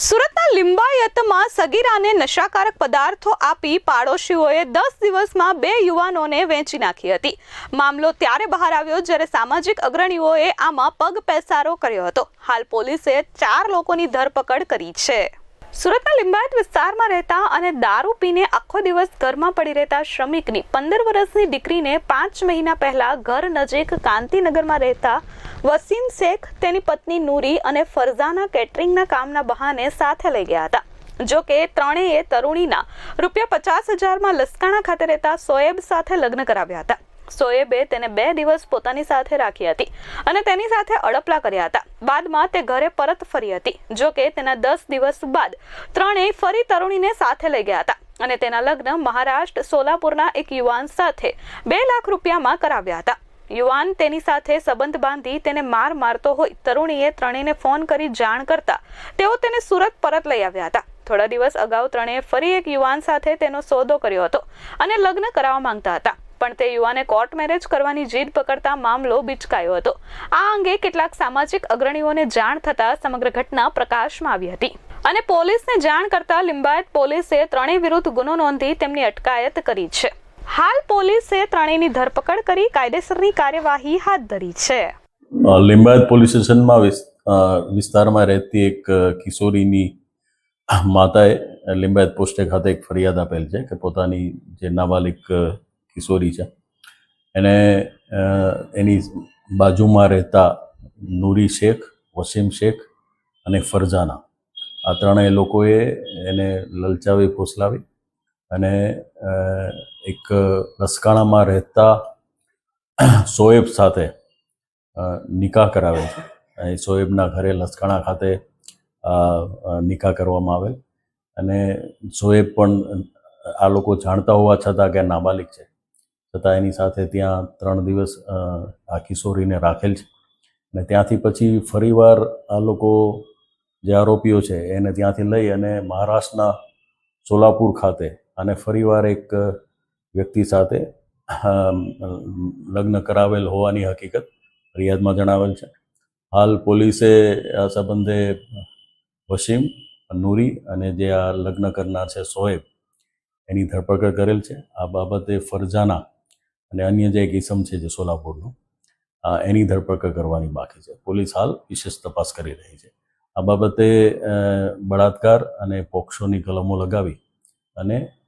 સુરતના લિંબાયતમાં સગીરાને નશાકારક પદાર્થો આપી પાડોશીઓએ દસ દિવસમાં બે યુવાનોને વેચી નાખી હતી. મામલો ત્યારે બહાર આવ્યો જ્યારે સામાજિક અગ્રણીઓએ આમાં પગ પેસારો કર્યો હતો. હાલ પોલીસે ચાર લોકોની ધરપકડ કરી છે. સુરતના લિંબાયત વિસ્તારમાં રહેતા અને દારૂ પીને આખો દિવસ ઘરમાં પડી રહેતા શ્રમિકની પંદર વર્ષની દીકરીને પાંચ મહિના પહેલા ઘર નજીક કાંતિનગરમાં રહેતા વસીમ શેખ તેની પત્ની નૂરી અને ફરઝાના કેટરિંગના કામના બહાને સાથે લઈ ગયા હતા. જો કે ત્રણેય તરુણીના રૂપિયા પચાસ હજારમાં લસકાણા ખાતે રહેતા સોએબ સાથે લગ્ન કરાવ્યા હતા. સોએબે તેને બે દિવસ પોતાની સાથે રાખી હતી અને તેની સાથે અડપલા કર્યા હતા. બાદમાં તે ઘરે પરત ફરી હતી. જો કે તેના દસ દિવસ બાદ ત્રણેય ફરી તરુણીને સાથે લઈ ગયા હતા અને તેના લગ્ન મહારાષ્ટ્ર સોલાપુરના એક યુવાન સાથે બે લાખ રૂપિયામાં કરાવ્યા હતા. યુવાન તેની સાથે સંબંધ બાંધી તેને માર મારતો હોય તરુણીએ ત્રણેયને ફોન કરી જાણ કરતા તેઓ તેને સુરત પરત લઈ આવ્યા હતા. થોડા દિવસ અગાઉ ત્રણેય ફરી એક યુવાન સાથે તેનો સોદો કર્યો હતો અને લગ્ન કરાવવા માંગતા હતા. પણ તે યુવાને કોર્ટ મેરેજ કરવાની જીદ પકડતા મામલો બિચકાયો હતો. આ અંગે કેટલાક સામાજિક અગ્રણીઓને જાણ થતા સમગ્ર ઘટના પ્રકાશમાં આવી હતી. અને પોલીસને જાણ કરતા લિંબાયત પોલીસે ત્રણેય વિરુદ્ધ ગુનો નોંધી તેમની અટકાયત કરી છે. હાલ પોલીસે ત્રણેયની ધરપકડ કરી કાયદેસરની કાર્યવાહી હાથ ધરી છે. લિંબાયત પોલીસ સ્ટેશનમાં વિસ્તારમાં રહેતી એક કિશોરીની માતાએ લિંબાયત પોસ્ટે ખાતે એક ફરિયાદ આપેલ છે કે પોતાની જે નાબાલિક કિશોરી છે, એને એની બાજુમાં રહેતા નૂરી શેખ, વસીમ શેખ અને ફરજાના આ ત્રણેય લોકોએ એને લલચાવી, ફોસલાવી અને એક રસકાણામાં રહેતા સોએબ સાથે નિકાહ કરાવે છે. સોએબના ઘરે લસકાણા ખાતે નિકાહ કરવામાં આવેલ અને સોએબ પણ આ લોકો જાણતા હોવા છતાં કે આ નાબાલિગ છે. છતાં એની સાથે ત્યાં ત્રણ દિવસ આ કિશોરીને રાખેલ છે. અને ત્યાંથી પછી ફરીવાર આ લોકો જે આરોપીઓ છે એને ત્યાંથી લઈ અને મહારાષ્ટ્રના સોલાપુર ખાતે અને ફરીવાર એક વ્યક્તિ સાથે લગ્ન કરાવેલ હોવાની હકીકત ફરિયાદમાં જણાવેલ છે. હાલ પોલીસે આ સંબંધે વસીમ, નૂરી અને જે આ લગ્ન કરનાર છે સોએબ, એની ધરપકડ કરેલ છે. આ બાબતે ફરજાના અને અન્ય જે એક ઇસમ છે જે સોલાપુરનું એની ધરપકડ કરવાની બાકી છે. પોલીસ હાલ વિશેષ તપાસ કરી રહી છે. આ બાબતે બળાત્કાર અને પોક્સોની કલમો લગાવી અને